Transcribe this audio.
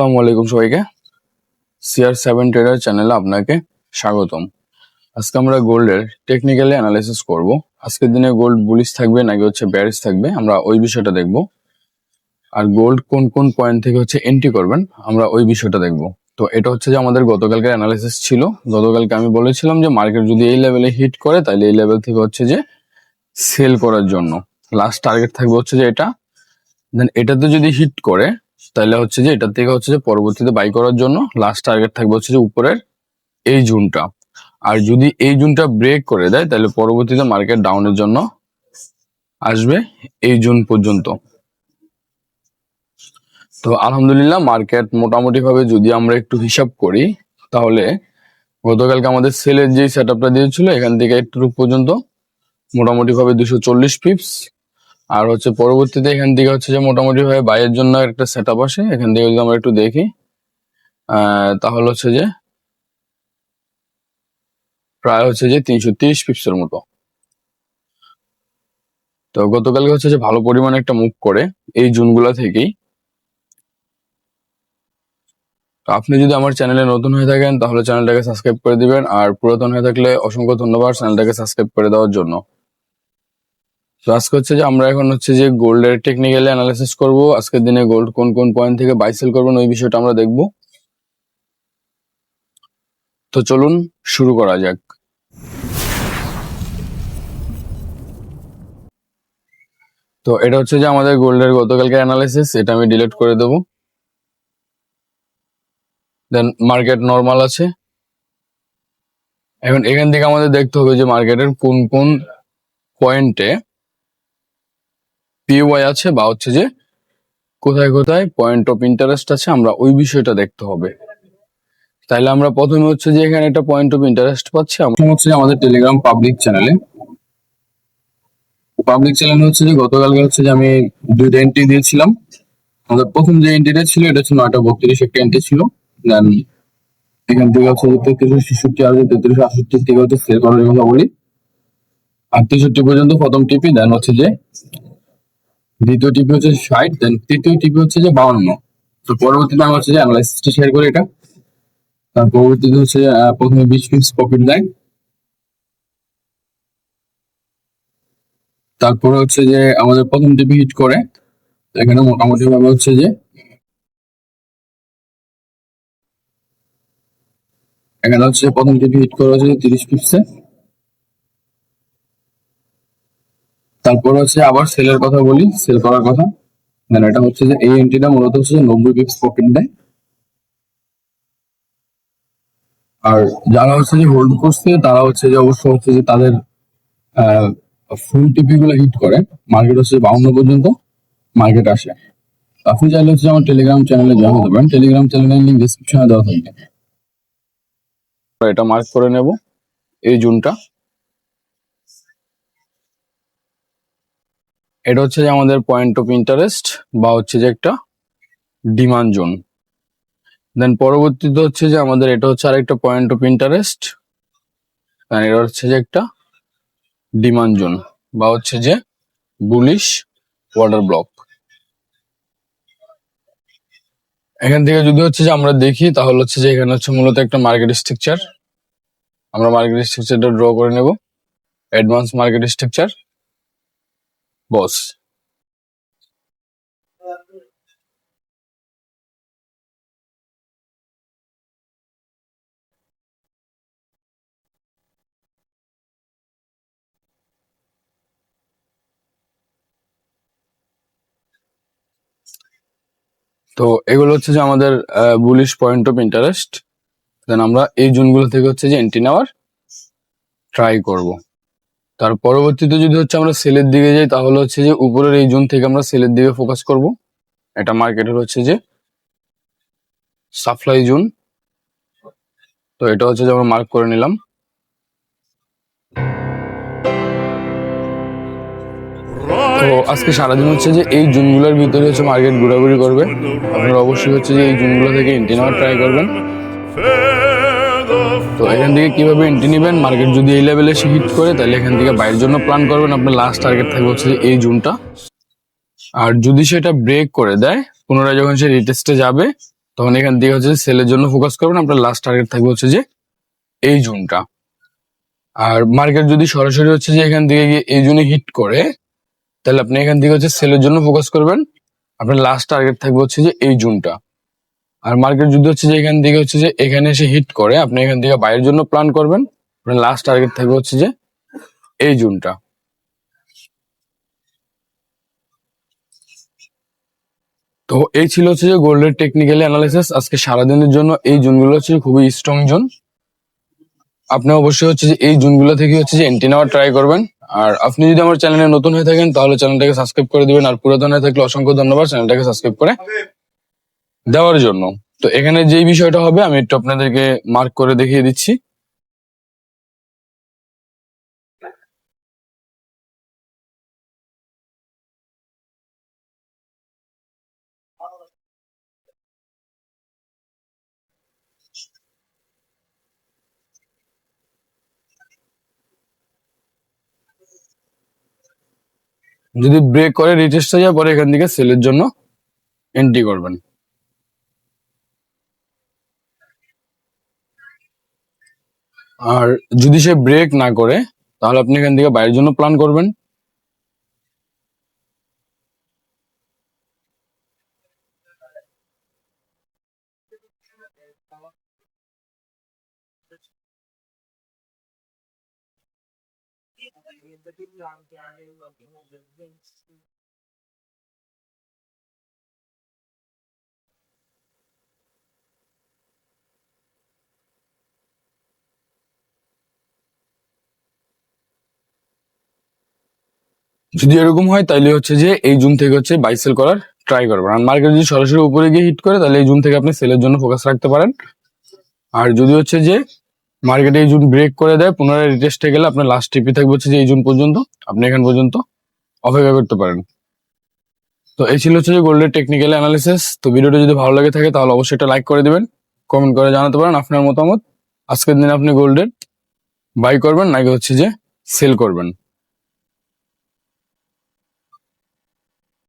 আসসালামু আলাইকুম সবাইকে সিআর সেভেন ট্রেডার চ্যানেলে আপনাকে স্বাগতম। আজকে আমরা গোল্ডের টেকনিক্যালি অ্যানালাইসিস করব। আজকের দিনে গোল্ড বুলিশ থাকবে নাকি হচ্ছে ব্যারিস থাকবে, আমরা ওই বিষয়টা দেখব। আর গোল্ড কোন কোন পয়েন্ট থেকে হচ্ছে এন্ট্রি করবেন, আমরা ওই বিষয়টা দেখব। তো এটা হচ্ছে যে আমাদের গতকালকে অ্যানালাইসিস ছিল। গতকালকে আমি বলেছিলাম যে মার্কেট যদি এই লেভেলে হিট করে তাহলে এই লেভেল থেকে হচ্ছে যে সেল করার জন্য। লাস্ট টার্গেট থাকবে হচ্ছে যে এটা। দেন এটাতে যদি হিট করে তাহলে হচ্ছে যে এটার থেকে হচ্ছে যে পরবর্তীতে বাই করার জন্য লাস্ট টার্গেট থাকবে হচ্ছে যে উপরের এই জুনটা। আর যদি এই জুনটা ব্রেক করে দেয়, তাহলে পরবর্তীতে মার্কেট ডাউনের জন্য আসবে এই জুন পর্যন্ত। তো আলহামদুলিল্লাহ মার্কেট মোটামুটি ভাবে যদি আমরা একটু হিসাব করি, তাহলে গতকালকে আমাদের সেলের যে সেট আপটা দিয়েছিল, এখান থেকে একটু পর্যন্ত মোটামুটি ভাবে দুশো চল্লিশ পিপস আর হচ্ছে পরবর্তীতে এখান থেকে হচ্ছে যে মোটামুটি ভাবে বাইয়ের জন্য একটা সেট আপ আসে, এখান থেকে যদি আমরা একটু দেখি তাহলে হচ্ছে যে প্রায় হচ্ছে যে তিনশো তিরিশ পিপসের মতো। তো গতকালকে হচ্ছে যে ভালো পরিমাণে একটা মুভ করে এই জুনগুলা থেকেই। আপনি যদি আমার চ্যানেলে নতুন হয়ে থাকেন, তাহলে চ্যানেলটাকে সাবস্ক্রাইব করে দিবেন। আর পুরাতন হয়ে থাকলে অসংখ্য ধন্যবাদ চ্যানেলটাকে সাবস্ক্রাইব করে দেওয়ার জন্য। তো আজকে হচ্ছে যে আমরা এখন হচ্ছে যে গোল্ডের টেকনিক্যাল অ্যানালাইসিস করব। আজকের দিনে গোল্ড কোন কোন পয়েন্ট থেকে বাই সেল করবেন ওই বিষয়টা আমরা দেখব। তো চলুন শুরু করা যাক। তো এটা হচ্ছে যে আমাদের গোল্ডের গতকালকে অ্যানালাইসিস এটা আমি ডিলিট করে দেব। দেন মার্কেট নর্মাল আছে। এখন এখান থেকে আমাদের দেখতে হবে যে মার্কেটের কোন কোন পয়েন্টে পিওয়াই আছে বা হচ্ছে যে কোথায় কোথায় পয়েন্ট অফ ইন্টারেস্ট আছে, আমরা ওই বিষয়টা দেখতে হবে। তাহলে আমরা প্রথমে হচ্ছে যে এখানে একটা পয়েন্ট অফ ইন্টারেস্ট পাচ্ছি, আমরা হচ্ছে আমাদের টেলিগ্রাম পাবলিক চ্যানেলে পাবলিক চ্যানেল হচ্ছে যে গতকালকে হচ্ছে যে আমি দুইটা এন্ট্রি দিয়েছিলাম। আমাদের প্রথম যে এন্ট্রিটা ছিল, এটা ছিল নয়টা বত্রিশ একটা এন্ট্রি ছিল। দেন এখান থেকে হচ্ছে যে তেত্রিশ ছেষট্টি আর তেত্রিশ আটষট্টি থেকে হচ্ছে সেল করার কথা বলি। আর তেষট্টি পর্যন্ত প্রথম টিপি দেন হচ্ছে যে দ্বিতীয় টিপি হচ্ছে ষাট দেন তৃতীয় টিপি হচ্ছে যে বাউন্ন। তো পরবর্তীতে আমি হচ্ছে যে অ্যানালাইসিসটা শেয়ার করি এটা। তার পরবর্তীতে হচ্ছে প্রথমে বিশ পিপস প্রফিট দেয় তারপরে হচ্ছে যে আমাদের প্রথম টিপি হিট করে। এখানে মোটামুটি ভাবে হচ্ছে যে এখানে হচ্ছে প্রথম টিপি হিট করা হচ্ছে তিরিশ পিপসে তারপর হচ্ছে আবার সেলের কথা বলি সেল করার কথা। মানে এটা হচ্ছে যে এই এন্ট্রিটা মূলত হচ্ছে যে নব্বই পিপস প্রফিট দেয়। আর যারা হচ্ছে যে হোল্ড করছে, তারা হচ্ছে যে অবশ্য হচ্ছে যে তাদের ফুল টিপি গুলো হিট করে। মার্কেট হচ্ছে বাউন্ন পর্যন্ত মার্কেট আসে। আপনি চাইলে হচ্ছে আমার টেলিগ্রাম চ্যানেলে জয়েন হতে পারেন। টেলিগ্রাম চ্যানেলের লিঙ্ক ডিসক্রিপশনে দেওয়া থাকবে। এটা মার্ক করে নেব এই জুনটা। এটা হচ্ছে যে আমাদের পয়েন্ট অফ ইন্টারেস্ট বা হচ্ছে যে একটা ডিমান্ড জোন দেন পরবর্তীতে হচ্ছে যে আমাদের এটা হচ্ছে আরেকটা পয়েন্ট অফ ইন্টারেস্ট এটা হচ্ছে যে একটা ডিমান্ড জোন বা হচ্ছে যে বুলিশ ওয়াটার ব্লক এখান থেকে যদি হচ্ছে যে আমরা দেখি, তাহলে হচ্ছে যে এখানে হচ্ছে মূলত একটা মার্কেট স্ট্রাকচার আমরা মার্কেট স্ট্রাকচারটা ড্র করে নেব। Advance market structure boss. তো এগুলো হচ্ছে যে আমাদের bullish point of interest then আমরা এই জুনগুলো থেকে হচ্ছে যে এন্ট্রি নেওয়ার ট্রাই করব। তার পরবর্তীতে যদি হচ্ছে আমরা সেলের দিকে যাই, তাহলে হচ্ছে যে উপরের এই জুন থেকে আমরা সেলের দিকে ফোকাস করব। এটা মার্কেটের হচ্ছে যে সাপ্লাই জুন তো এটা হচ্ছে যে আমরা মার্ক করে নিলাম। তো আজকে সারাদিন হচ্ছে যে এই জুনগুলোর ভিতরে হচ্ছে মার্কেট ঘোরাঘুরি করবে। আপনারা অবশ্যই হচ্ছে যে এই জুনগুলো থেকে এন্ট্রি ট্রাই করবেন। তো এখান থেকে কীভাবে এন্ট্রি নেবেন? মার্কেট যদি এই লেভেলে এসে হিট করে, তাহলে এখান থেকে বাইরের জন্য প্ল্যান করবেন। আপনার লাস্ট টার্গেট থাকবে হচ্ছে এই জুনটা আর যদি সেটা ব্রেক করে দেয়, পুনরায় যখন সে রিটেস্টে যাবে, তখন এখান থেকে হচ্ছে সেলের জন্য ফোকাস করবেন। আপনার লাস্ট টার্গেট থাকবে হচ্ছে যে এই জুনটা আর মার্কেট যদি সরাসরি হচ্ছে যে এখান থেকে গিয়ে এই জুনে হিট করে, তাহলে আপনি এখান থেকে হচ্ছে সেলের জন্য ফোকাস করবেন। আপনার লাস্ট টার্গেট থাকবে হচ্ছে যে এই জুনটা আর মার্কেট যুদ্ধ হচ্ছে যে এখান থেকে হচ্ছে যে এখানে এসে হিট করে। আপনি এখান থেকে বাইরের জন্য প্ল্যান করবেন। আপনার লাস্ট টার্গেট থাকবে হচ্ছে যে এই জুনটা তো এই ছিল হচ্ছে যে গোল্ডের টেকনিক্যালি অ্যানালাইসিস আজকে সারাদিনের জন্য এই জুনগুলো হচ্ছে খুবই স্ট্রং জোন। আপনি অবশ্যই হচ্ছে যে এই জুনগুলো থেকে হচ্ছে যে এন্টি নেওয়ার ট্রাই করবেন। আর আপনি যদি আমার চ্যানেলে নতুন হয়ে থাকেন, তাহলে চ্যানেলটাকে সাবস্ক্রাইব করে দিবেন। আর পুরাতন হয়ে থাকলে অসংখ্য ধন্যবাদ। চ্যানেলটাকে সাবস্ক্রাইব করে দেওয়ার জন্য। তো এখানে যেই বিষয়টা হবে, আমি একটু আপনাদেরকে মার্ক করে দেখিয়ে দিচ্ছি। যদি ব্রেক করে রিটেস্ট হয়ে পরে এখান থেকে সেলের জন্য এন্ট্রি করবেন। আর যদি সে ব্রেক না করে তাহলে আপনি এখান থেকে বাইরের জন্য প্ল্যান করবেন। যদি এরকম হয় তাহলে হচ্ছে যে এই জুন থেকে হচ্ছে বাই সেল করার ট্রাই করবেন আর মার্কেট যদি সরাসরি উপরে গিয়ে হিট করে তাহলে এই জুন থেকে আপনি সেলের জন্য ফোকাস রাখতে পারেন। আর যদি হচ্ছে যে মার্কেটে এই জুন ব্রেক করে দেয়, পুনরায় রিটেস্টে গেলে আপনার লাস্ট টিপি থাকবে হচ্ছে যে এই জুন পর্যন্ত, আপনি এখান পর্যন্ত অপেক্ষা করতে পারেন। তো এই ছিল হচ্ছে যে গোল্ডের টেকনিক্যাল অ্যানালিসিস তো ভিডিওটা যদি ভালো লাগে থাকে, তাহলে অবশ্যই একটা লাইক করে দিবেন কমেন্ট করে জানাতে পারেন আপনার মতামত। আজকের দিনে আপনি গোল্ডের বাই করবেন, নাকি হচ্ছে যে সেল করবেন?